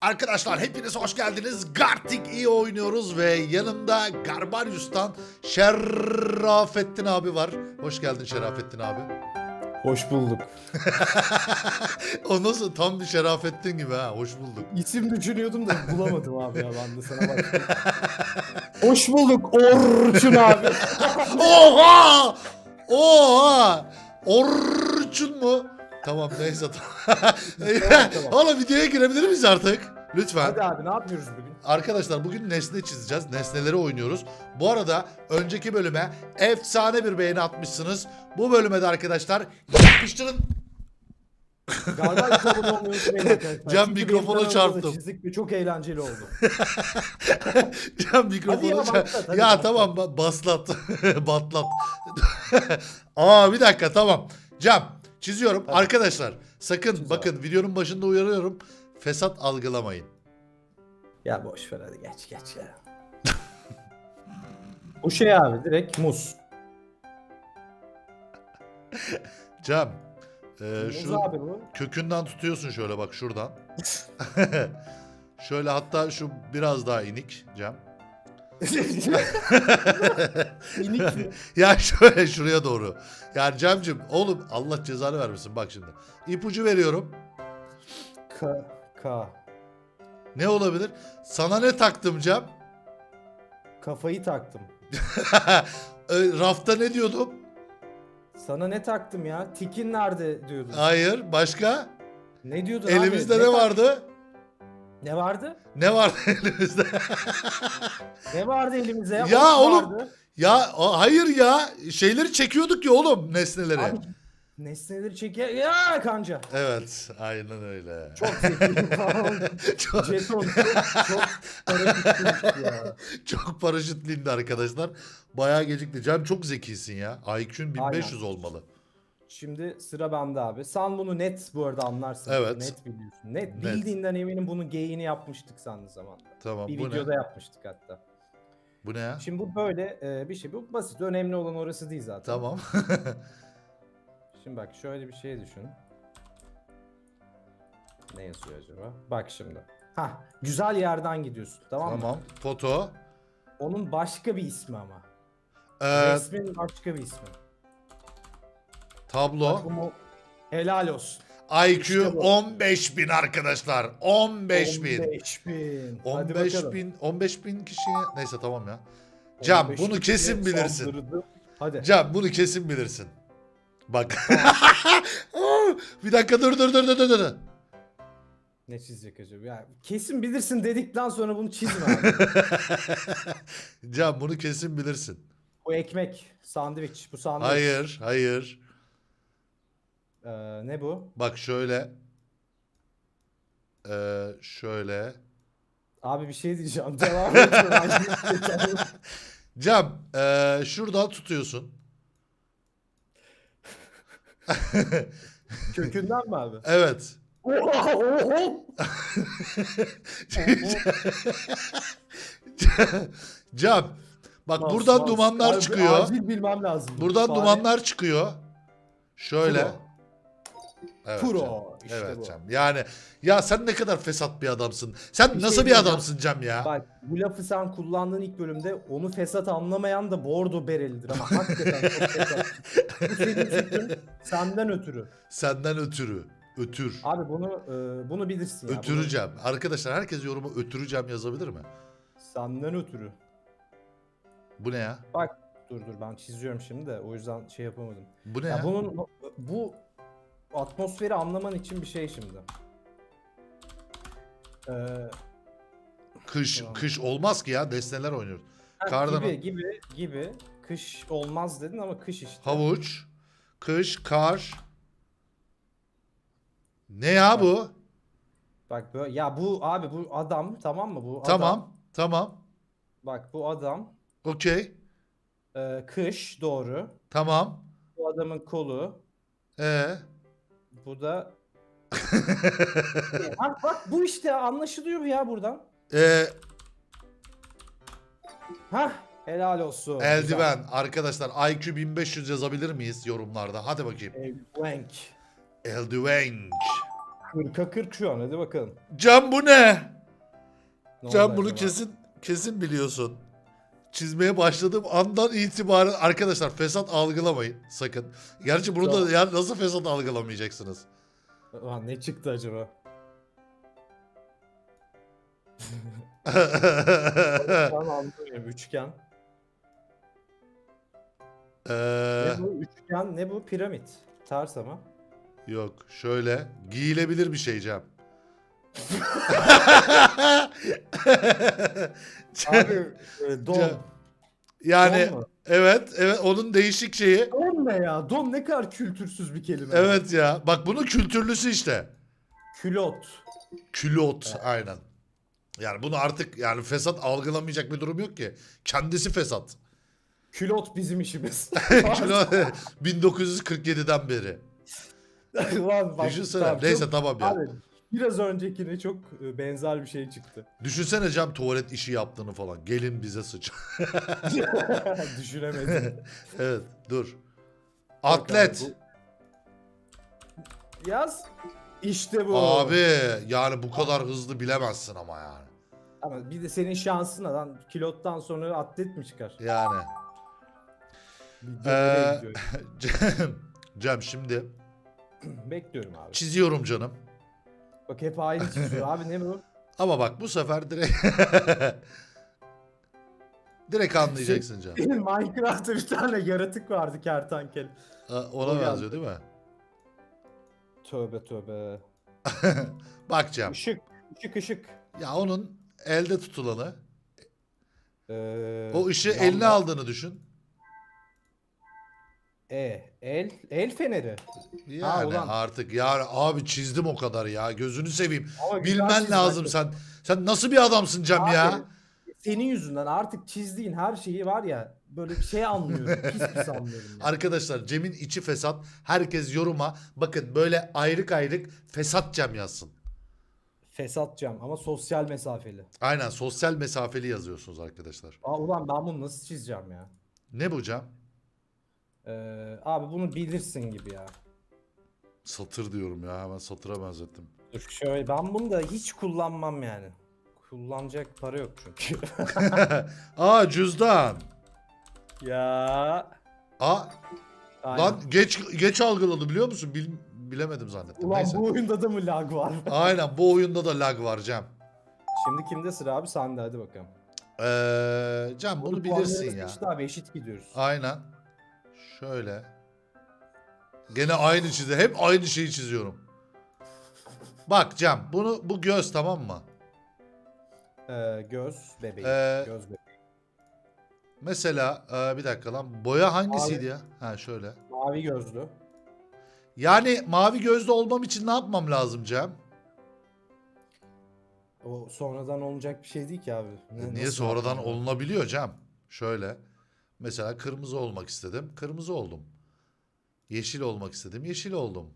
Arkadaşlar hepiniz hoş geldiniz. Gartic iyi oynuyoruz ve yanımda Garbarius'tan Şerafettin abi var. Hoş geldin Şerafettin abi. Hoş bulduk. o nasıl tam bir Şerafettin gibi ha. Hoş bulduk. İsim düşünüyordum da bulamadım abi ya ben de sana baktım. Hoş bulduk Orçun abi. Oha! Oha! Orçun mu? Tamam neyse tamam. tamam. Oğlum videoya girebilir miyiz artık? Lütfen. Hadi abi ne yapıyoruz bugün? Arkadaşlar bugün nesne çizeceğiz. Nesneleri oynuyoruz. Bu arada önceki bölüme efsane bir beğeni atmışsınız. Bu bölüme de arkadaşlar yapıştırın. Galiba. Cam kanalımda çarptım. Çizdik ve çok eğlenceli oldu. Can mikrofonu Hadi ya, Ya tamam ba- baslat. Batlat. Aa bir dakika tamam. Cam çiziyorum. Hadi. Arkadaşlar sakın Çiz abi. bakın videonun başında uyarıyorum. Fesat algılamayın. ya boş ver hadi geç geç ya. Bu şey abi direkt muz. Cam e, şu abi kökünden tutuyorsun şöyle bak şuradan. şöyle hatta şu biraz daha inik Cam. Ya şöyle şuraya doğru. Yani Cem'cim oğlum Allah cezanı vermesin bak şimdi. İpucu veriyorum. K. K. Ne olabilir? Sana ne taktım Cem? Kafayı taktım. E, Rafta ne diyordum? Sana ne taktım ya? Tikin nerede diyordun. Hayır başka? Ne diyordun Elimizde abi? ne tak- vardı? Ne vardı? Ne vardı elimizde? Ne vardı elimizde ya? Ya oğlum, vardı. ya hayır ya şeyleri çekiyorduk ya oğlum nesneleri. Abi, nesneleri çeker. Ya kanca. Evet aynen öyle. Çok zeki. çok, Jeton çok ya. çok paraşütlü indi arkadaşlar. Bayağı gecikti. Cem çok zekisin ya. IQ'un 1500 olmalı. Şimdi sıra bende abi. Sen bunu net bu arada anlarsın. Evet. Net biliyorsun. Net, Net. bildiğinden eminim bunun geyini yapmıştık de zamanda. Tamam Bir bu videoda ne? yapmıştık hatta. Bu ne ya? Şimdi bu böyle e, bir şey. Bu basit. Önemli olan orası değil zaten. Tamam. Şimdi bak şöyle bir şey düşün. Ne yazıyor acaba? Bak şimdi. Ha, güzel yerden gidiyorsun. Tamam, mı? tamam. Foto. Onun başka bir ismi ama. Ee, Resmin başka bir ismi. Tablo. Mu- Helal olsun. IQ İşte bu. 15 bin arkadaşlar. 15 bin. 15 bin. Hadi 15 bakalım. bin 15 bin kişiye neyse tamam ya. Cam 15 bunu kesin bilirsin. Hadi. Cam bunu kesin bilirsin. Bak. bir dakika dur dur dur dur dur. dur. Ne çizecek acaba? Ya, kesin bilirsin dedikten sonra bunu çizme abi. Cam bunu kesin bilirsin. bu ekmek, sandviç. Bu sandviç. Hayır, hayır. Ee, ne bu? Bak şöyle. Ee, şöyle. Abi bir şey diyeceğim. Devam et. Cam, ee, şuradan tutuyorsun. Kökünden mi abi? Evet. Cam. Bak Mouse, buradan mouse. dumanlar Abi, çıkıyor. Acil bilmem lazım. Buradan Fare- dumanlar çıkıyor. Şöyle. Pro. Evet Pro, Cem. işte evet bu. Cem. Yani ya sen ne kadar fesat bir adamsın. Sen Bir nasıl şey bir adamsın Cem ya? Bak bu lafı sen kullandığın ilk bölümde onu fesat anlamayan da bordo berelidir ama hakikaten çok fesat. Bu senin fikrin senden ötürü. Senden ötürü. Ötür. Abi bunu e, bunu bilirsin ya. Ötüreceğim. Arkadaşlar herkes yoruma ötüreceğim yazabilir mi? Bunu senden ötürü. Bu ne ya? Bak dur dur ben çiziyorum şimdi de o yüzden şey yapamadım. Bu ne Ya ya? bunun bu atmosferi anlaman için bir şey şimdi. Ee, Kış, Tamam. kış olmaz ki ya. Nesneler oynuyoruz. ha, Kardan- gibi gibi gibi kış olmaz dedin ama kış işte. Havuç, kış, kar. Ne ya bu? Bak böyle ya bu abi bu adam tamam mı bu adam? Tamam, tamam. Bak bu adam Okey. e, kış doğru. Tamam. Bu adamın kolu. Ee, Bu da ha, bak bu işte anlaşılıyor ya buradan. e, Ha helal olsun. eldiven. Arkadaşlar IQ 1500 yazabilir miyiz yorumlarda? Hadi bakayım. Güzel. Eldiven. Eldiven. 40'a 40 şu an hadi bakalım. Cam bu ne? Ne Cam oldu bunu acaba? kesin kesin biliyorsun. Çizmeye başladığım andan itibaren arkadaşlar fesat algılamayın sakın. Gerçi bunu da Tamam. ya nasıl fesat algılamayacaksınız? Ulan ne çıktı acaba? Tamam. Üçgen. Eee, Ne bu? Üçgen ne bu? Piramit. Ters ama. yok şöyle giyilebilir bir şey Cem. Abi e, don. Yani Don mu? evet evet onun değişik şeyi. Don ne ya? Don ne kadar kültürsüz bir kelime. Evet ya bak bunun kültürlüsü işte. Külot. Külot aynen. Yani bunu artık yani fesat algılamayacak bir durum yok ki. Kendisi fesat. Külot bizim işimiz. Külot 1947'den beri. Ulan bak, Düşünsene. tamam, Neyse tamam ya. Abi biraz öncekine çok e, benzer bir şey çıktı. Düşünsene Cem tuvalet işi yaptığını falan. Gelin bize sıç. Düşünemedim. evet dur. Atlet. abi, bu- Yaz. İşte bu. Abi yani bu kadar hızlı bilemezsin ama yani. Ama bir de senin şansına lan kilottan sonra atlet mi çıkar? Yani. Ee? Cem, Cem şimdi Bekliyorum abi. çiziyorum canım. Bak hep aynı çiziyor abi ne bu? Ama bak bu sefer direkt direkt anlayacaksın Cem. Minecraft'ta bir tane yaratık vardı kertenkele. Ha, O Ona geldi. benziyor değil mi? Tövbe tövbe. Bak Cem. Işık. Işık ışık. Ya onun elde tutulanı. Ee, O ışığı lamba. eline aldığını düşün. E, el, el feneri. Yani ulan. artık ya abi çizdim o kadar ya. Gözünü seveyim. Ama güzel Bilmen lazım bence. sen. Sen nasıl bir adamsın Cem Abi, ya? Senin yüzünden artık çizdiğin her şeyi var ya böyle bir şey anlıyorum. pis pis anlıyorum. ya. Arkadaşlar Cem'in içi fesat. Herkes yoruma bakın böyle ayrık ayrık fesat Cem yazsın. Fesat cam ama sosyal mesafeli. Aynen sosyal mesafeli yazıyorsunuz arkadaşlar. Aa ulan ben bunu nasıl çizeceğim ya? Ne bu Cem? Ee, abi bunu bilirsin gibi ya. Satır diyorum ya hemen satıra benzettim. Dur şöyle ben bunu da hiç kullanmam yani. Kullanacak para yok çünkü. Aa cüzdan. ya. Aa Aynen. lan geç geç algıladı biliyor musun? Bil, bilemedim zannettim. Ulan Neyse. bu oyunda da mı lag var? Aynen bu oyunda da lag var Cem. Şimdi kimde sıra abi? Sende hadi bakalım. Ee, Cem bunu bilirsin puanlarımız ya. abi eşit gidiyoruz. Aynen. Şöyle. Gene aynı çizi. Hep aynı şeyi çiziyorum. Bak Cem bunu bu göz tamam mı? Ee, göz bebeği. Ee, göz bebeği. Mesela e, bir dakika lan boya hangisiydi ya? Ha şöyle. Mavi gözlü. Yani mavi gözlü olmam için ne yapmam lazım Cem? O sonradan olacak bir şey değil ki abi. Ne- E, Niye nasıl sonradan yapacağım? olunabiliyor Cem? Şöyle. Mesela kırmızı olmak istedim. Kırmızı oldum. Yeşil olmak istedim. Yeşil oldum.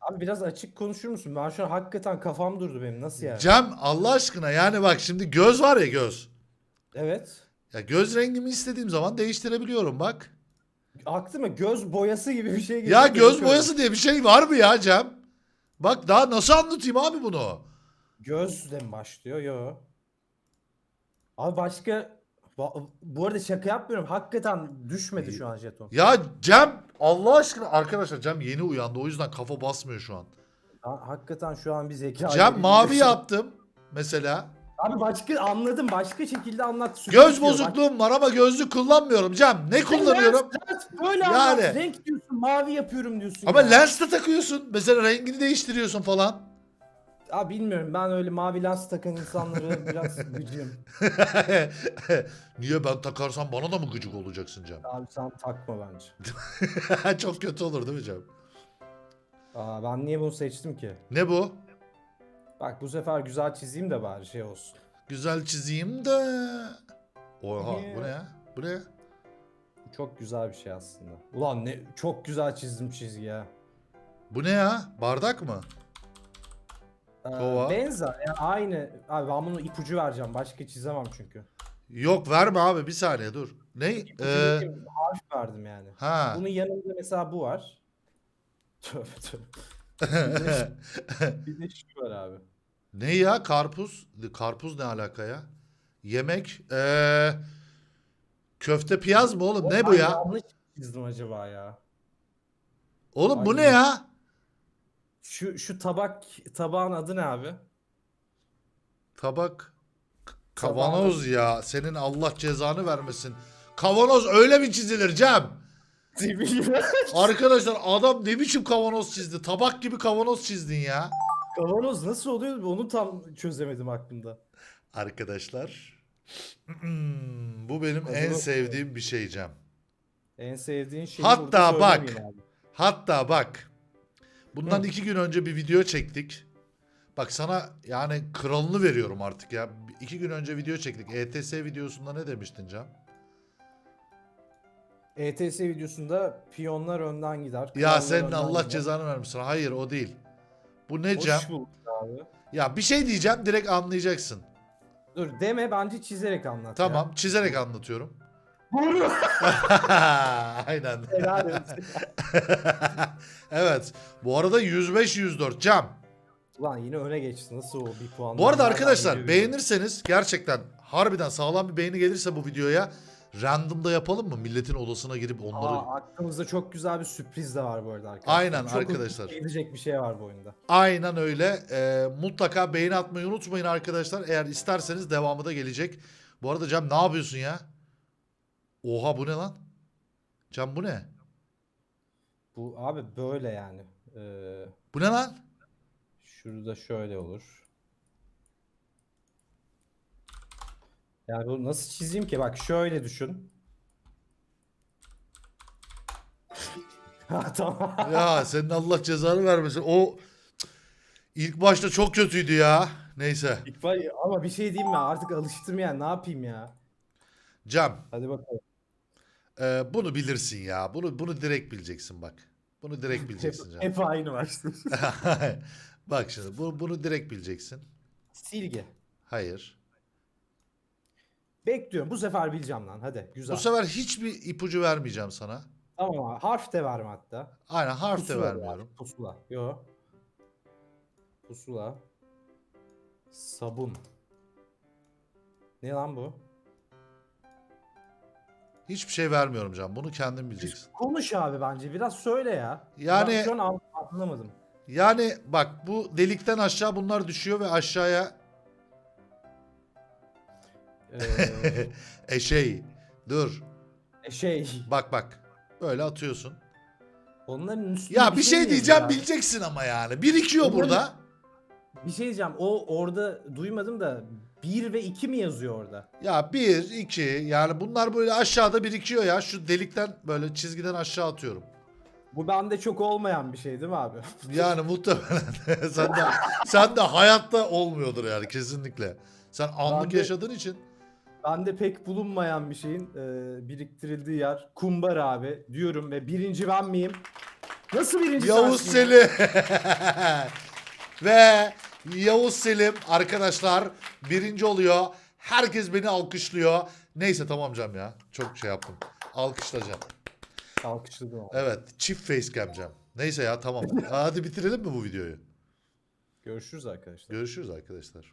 Abi biraz açık konuşur musun? Ben şu an hakikaten kafam durdu benim. Nasıl yani? Cem Allah aşkına yani bak şimdi göz var ya göz. Evet. Ya göz rengimi istediğim zaman değiştirebiliyorum bak. Aklıma göz boyası gibi bir şey geliyor. Ya göz boyası diye bir şey var mı ya Cem? Bak daha nasıl anlatayım abi bunu? Gözle mi başlıyor? Yo. Abi başka... Bu arada şaka yapmıyorum. Hakikaten düşmedi şu an jeton. Ya Cem Allah aşkına arkadaşlar Cem yeni uyandı o yüzden kafa basmıyor şu an. Ha- Hakikaten şu an bir zeka. Cem mavi yaptım mesela. Abi başka anladım. Başka şekilde anlat. Süper Göz diyor. bozukluğum var ama gözlük kullanmıyorum Cem. Ne Bak- kullanıyorum? Lens, lens, böyle Yani. Renk diyorsun. Mavi yapıyorum diyorsun. Ama ya. lens de takıyorsun. Mesela rengini değiştiriyorsun falan. Abi bilmiyorum. Ben öyle mavi lens takan insanları biraz gıcığım. Niye ben takarsam bana da mı gıcık olacaksın Cem? Abi sen takma bence. Çok kötü olur değil mi Cem? Aa, ben niye bunu seçtim ki? Ne bu? Bak bu sefer güzel çizeyim de bari şey olsun. Güzel çizeyim de. Oha bu ne ya? Bu ne? Çok güzel bir şey aslında. Ulan ne çok güzel çizdim çizgi ya. Bu ne ya? Bardak mı? Ee, Kova. benzer yani aynı. Abi ben bunu ipucu vereceğim. Başka çizemem çünkü. Yok verme abi bir saniye dur. Ne? İpucu Ee, vereyim, harf verdim yani. ha. Bunun yanında mesela bu var. Tövbe tövbe. Bir de, şu var abi. ne ya karpuz? Karpuz ne alaka ya? Yemek. Ee, köfte piyaz mı oğlum? Ne bu ya? Yanlış çizdim acaba ya. Oğlum bu ne ya? Şu şu tabak tabağın adı ne abi? Tabak. K- Kavanoz ya. Senin Allah cezanı vermesin. Kavanoz öyle mi çizilir Cem? Arkadaşlar adam ne biçim kavanoz çizdi? Tabak gibi kavanoz çizdin ya. Kavanoz nasıl oluyor? Onu tam çözemedim aklımda. Arkadaşlar. bu benim en Kavanoz sevdiğim bir şey Cem. En sevdiğin şeyi Hatta burada bak. söylemeyeyim abi. Hatta bak. Bundan Hı. iki gün önce bir video çektik. Bak sana yani kralını veriyorum artık ya. İki gün önce video çektik. ETS videosunda ne demiştin Cem? ETS videosunda piyonlar önden gider. Ya senin Allah gider. cezanı vermesin. Hayır o değil. Bu ne Hoş bulduk abi. Ya bir şey diyeceğim direkt anlayacaksın. Dur deme bence çizerek anlat ya. Tamam çizerek anlatıyorum. Doğru. Aynen. Evet. Bu arada 105-104 Cem. Ulan yine öne geçti. Nasıl o bir puan? Bu arada arkadaşlar beğenirseniz gerçekten harbiden sağlam bir beğeni gelirse bu videoya randomda yapalım mı? Milletin odasına girip onları... Aa, aklımızda çok güzel bir sürpriz de var bu arada arkadaşlar. Aynen çok arkadaşlar. hoşuna Gidecek bir şey var bu oyunda. Aynen öyle. Ee, mutlaka beğeni atmayı unutmayın arkadaşlar. Eğer isterseniz devamı da gelecek. Bu arada Cem ne yapıyorsun ya? Oha bu ne lan? Cem bu ne? Bu abi böyle yani. Ee, Bu ne lan? şurada şöyle olur. Yani bunu nasıl çizeyim ki? Bak şöyle düşün. ha tamam. Ya senin Allah cezanı vermesin. O ilk başta çok kötüydü ya. Neyse. İkbal ama bir şey diyeyim mi? Artık alıştım yani. Ne yapayım ya? Cem Hadi bakalım. E, bunu bilirsin ya. Bunu bunu direkt bileceksin bak. Bunu direkt bileceksin Cem. hep aynı başlıyor. bak şimdi bu, bunu direkt bileceksin. Silgi. Hayır. Bekliyorum. Bu sefer bileceğim lan. Hadi. Güzel. Bu sefer hiçbir ipucu vermeyeceğim sana. Tamam abi. Harf de verme hatta. Aynen harf de Pusula vermiyorum. ver. Pusula. Yo. Pusula. Sabun. Ne lan bu? Hiçbir şey vermiyorum Can. Bunu kendin bileceksin. Konuş abi bence. Biraz söyle ya. Yani- şu an an- anlamadım. Yani bak bu delikten aşağı bunlar düşüyor ve aşağıya Ee, e şey dur e, şey. bak bak böyle atıyorsun. Onların üstünde Ya bir şey mi diyeceğim abi? bileceksin ama yani. Birikiyor Onların- burada. Bir şey diyeceğim. O orada duymadım da 1 ve 2 mi yazıyor orada? Ya bir, iki yani bunlar böyle aşağıda birikiyor ya. Şu delikten böyle çizgiden aşağı atıyorum. Bu bende çok olmayan bir şey değil mi abi? Yani muhtemelen sen de sen de hayatta olmuyordur yani kesinlikle. Sen anlık Ben de- yaşadığın için. Bende pek bulunmayan bir şeyin e, biriktirildiği yer. Kumbar abi diyorum ve birinci ben miyim? Nasıl birinci Yavuz sensin ya? Selim. Ve Yavuz Selim arkadaşlar birinci oluyor. Herkes beni alkışlıyor. Neyse tamam Cem ya. Çok şey yaptım. Alkışlayacağım. Alkışladım ama. Evet çift facecam Cem. Neyse ya tamam. Hadi bitirelim mi bu videoyu? Görüşürüz arkadaşlar. Görüşürüz arkadaşlar.